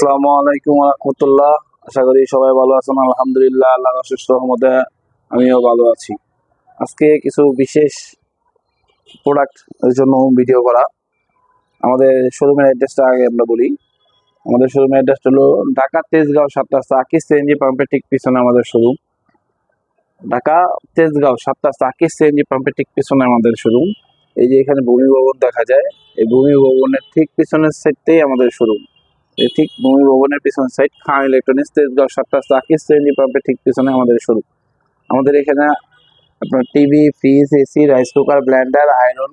আসসালামু আলাইকুম রহমতুল্লাহ। আশা করি সবাই ভালো আছেন, আলহামদুলিল্লাহ আল্লাহ অশেষ রহমতে আমিও ভালো আছি। আজকে কিছু বিশেষ প্রোডাক্ট জন্য ভিডিও করা। আমাদের শোরুমের অ্যাড্রেসটা আগে আমরা বলি। আমাদের শোরুমের অ্যাড্রেসটা হলো ঢাকা তেজগাঁও সাত রাস্তা আকিস সিএনজি পাম্পের ঠিক পিছনে আমাদের শোরুম ঢাকা তেজগাঁও সাত রাস্তা আকিস সিএনজি পাম্পের ঠিক পিছনে আমাদের শোরুম এই যে এখানে ভূমি ভবন দেখা যায়। এই ভূমি ভবনের ঠিক পিছনের সাইডটাই আমাদের শোরুম ঠিক ভূমি ভবনের পিছনের সাইড খান ইলেকট্রনিক্স তেজগাঁও সাত রাস্তা আকিস সিএনজি পাম্পের ঠিক পিছনে আমাদের শোরুম আমাদের এখানে আপনার TV fridge AC rice cooker blender iron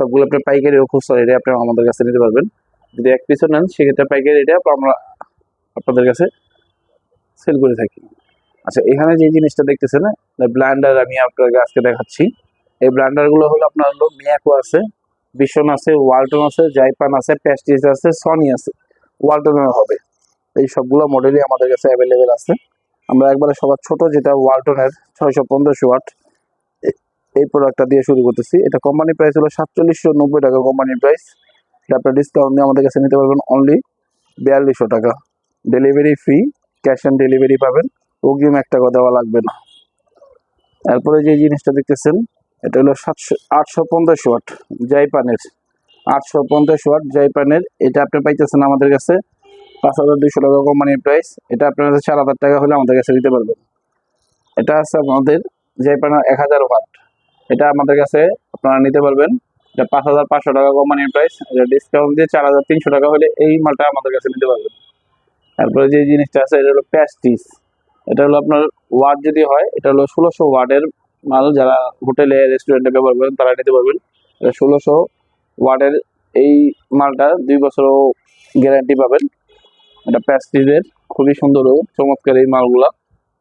সবগুলো আপনার পাইকারি ও খুচরা রেটে আপনি আমাদের কাছে নিতে পারবেন। যদি এক পিছু নেন, সেক্ষেত্রে পাইকারি রেটে আমরা আপনাদের কাছে সেল করে থাকি। আচ্ছা এখানে যে জিনিসটা দেখতেছেন ব্লেন্ডার আমি আপনাকে আজকে দেখাচ্ছি। এই ব্লেন্ডারগুলো হলো আপনার হলো মিয়াকো আছে বিশন আছে ওয়ালটন আছে জাইপান আছে প্যাস্টিজ আছে সনি আছে। ওয়ালটনের হবে। এই সবগুলো মডেলই আমাদের কাছে অ্যাভেলেবেল আছে। আমরা একবারে সবার ছোট যেটা ওয়ালটনের ছয়শো পনেরোশো ওয়াট এই প্রোডাক্টটা দিয়ে শুরু করতেছি। এটা কোম্পানি প্রাইস হলো সাতচল্লিশশো নব্বই টাকা কোম্পানির প্রাইস এটা আপনার ডিসকাউন্ট দিয়ে আমাদের কাছে নিতে পারবেন অনলি বিয়াল্লিশশো টাকা। Delivery free cash on delivery পাবেন। অগ্রিম এক টাকা দেওয়া লাগবে না। এরপরে যে জিনিসটা দেখতেছেন, এটা হলো সাতশো, আটশো পঞ্চাশ ওয়াট জাইপানের আটশো পঞ্চাশ ওয়াট জাইপানের এটা আপনি পাইতেছেন আমাদের কাছে পাঁচ হাজার দুইশো টাকা কোম্পানির প্রাইস এটা আপনার কাছে চার হাজার টাকা হলে আমাদের কাছে দিতে পারবেন। এটা আছে আমাদের জাইপানের এক হাজার ওয়াট এটা আমাদের কাছে আপনারা নিতে পারবেন। এটা পাঁচ হাজার পাঁচশো টাকা কোম্পানির প্রাইস এটা ডিসকাউন্ট দিয়ে চার হাজার তিনশো টাকা হলে এই মালটা আমাদের কাছে নিতে পারবেন। তারপরে যে জিনিসটা আছে, এটা হলো প্যাস্টিস এটা হলো আপনার ওয়াট যদি হয়, এটা হলো ষোলোশো ওয়াটের মাল যারা হোটেলে রেস্টুরেন্টে ব্যবহার করেন, তারা নিতে পারবেন। এটা ষোলোশো ওয়াটের এই মালটা দুই বছরও গ্যারান্টি পাবেন। এটা প্যাস্টিজের খুবই সুন্দর ও চমৎকার এই মালগুলা।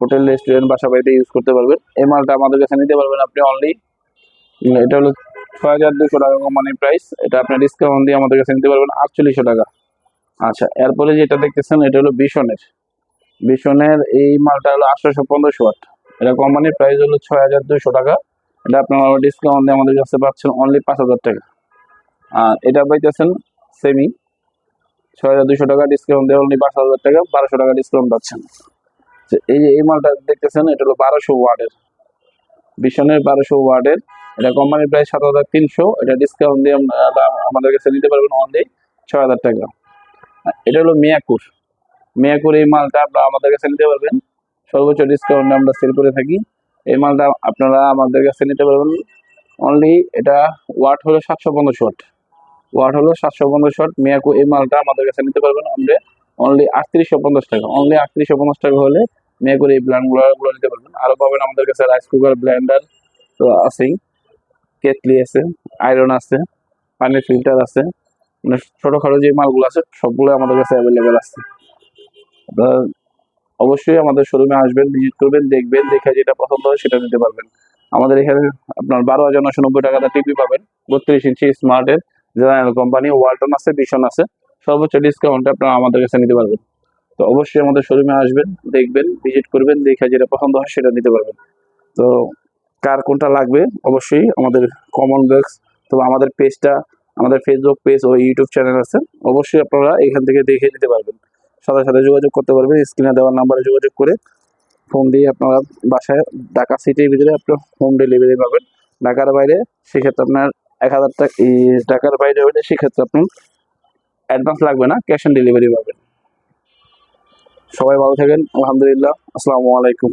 হোটেল, রেস্টুরেন্ট, বাসা বাড়িতে ইউজ করতে পারবেন। এই মালটা আমাদের কাছে নিতে পারবেন আপনি অনলি এটা হলো ছয় হাজার দুশো টাকা কোম্পানির প্রাইস এটা আপনি ডিসকাউন্ট দিয়ে আমাদের কাছে নিতে পারবেন আটচল্লিশশো টাকা। আচ্ছা এরপরে যেটা দেখতেছেন, এটা হলো বিশনের বিশনের এই মালটা হলো আঠারোশো পনেরোশো ওয়াট। এটা কোম্পানির প্রাইস হলো ছয় হাজার দুশো টাকা। এটা আপনারা ডিসকাউন্ট দিয়ে আমাদের কাছে পাচ্ছেন অনলি পাঁচ হাজার টাকা। এটা পাইতেছেন সেমি ছয় হাজার দুশো টাকা ডিসকাউন্ট দিয়ে অনলি পাঁচ হাজার টাকা, বারোশো টাকা ডিসকাউন্ট পাচ্ছেন। এই যে এই মালটা দেখতেছেন, এটা হলো বারোশো ওয়ার্ডের বিশনের বারোশো ওয়ার্ডের এটা কোম্পানির প্রায় সাত হাজার তিনশো। এটা ডিসকাউন্ট দিয়ে আমাদের কাছে নিতে পারবেন অনলি ছয় হাজার টাকা। এটা হলো মিয়াকুর। মিয়াকুর এই মালটা আপনারা আমাদের কাছে নিতে পারবেন। সর্বোচ্চ ডিসকাউন্টে আমরা সেল করে থাকি। এই মালটা আপনারা আমাদের কাছে নিতে পারবেন। অনলি এটা ওয়াট হলো সাতশো পঞ্চাশ ওয়াট ওয়াট হলো সাতশো পঞ্চাশ ওয়াট মিয়াকু এই মালটা আমাদের কাছে নিতে পারবেন অনলি অনলি আটত্রিশশো পঞ্চাশ টাকা। অনলি আটত্রিশশো পঞ্চাশ টাকা হলে মিয়াকুর এই ব্ল্যান্ডগুলো গুলো নিতে পারবেন। আরও পাবেন আমাদের কাছে রাইস কুকার ব্লেন্ডার তো আছেই কেটলি আছে আয়রন আছে, পানির ফিল্টার আছে। মানে ছোটোখাটো যে মালগুলো আছে সবগুলো আমাদের কাছে অ্যাভেলেবেল আছে। অবশ্যই আমাদের শোরুমে আসবেন ভিজিট করবেন, দেখবেন, দেখে যেটা পছন্দ হয় সেটা নিতে পারবেন। আমাদের এখানে আপনার বারো হাজার নশো নব্বই টাকাতে টিভি পাবেন। বত্রিশ ইঞ্চি স্মার্টের জেনারেল কোম্পানি ওয়ালটন আছে বিশন আছে, সর্বোচ্চ ডিসকাউন্টে আপনারা আমাদের কাছে নিতে পারবেন। তো অবশ্যই আমাদের শোরুমে আসবেন, দেখবেন ভিজিট করবেন, দেখে যেটা পছন্দ হয় সেটা নিতে পারবেন। তো কার কোনটা লাগবে? অবশ্যই আমাদের কমন বক্স তো আমাদের পেজটা আমাদের ফেসবুক পেজ ও ইউটিউব চ্যানেল আছে, অবশ্যই আপনারা এখান থেকে দেখে নিতে পারবেন। সাথে সাথে যোগাযোগ করতে পারবেন স্ক্রিনে দেওয়ার নাম্বারে যোগাযোগ করে ফোন দিয়ে আপনারা বাসায়, ঢাকা সিটির ভিতরে আপনার হোম ডেলিভারি পাবেন। ঢাকার বাইরে, সেক্ষেত্রে আপনার এক হাজার টাকা ঢাকার বাইরে হলে সেক্ষেত্রে আপনি অ্যাডভান্স লাগবে না ক্যাশ অন ডেলিভারি পাবেন। সবাই ভালো থাকেন, আলহামদুলিল্লাহ, আসসালামু আলাইকুম।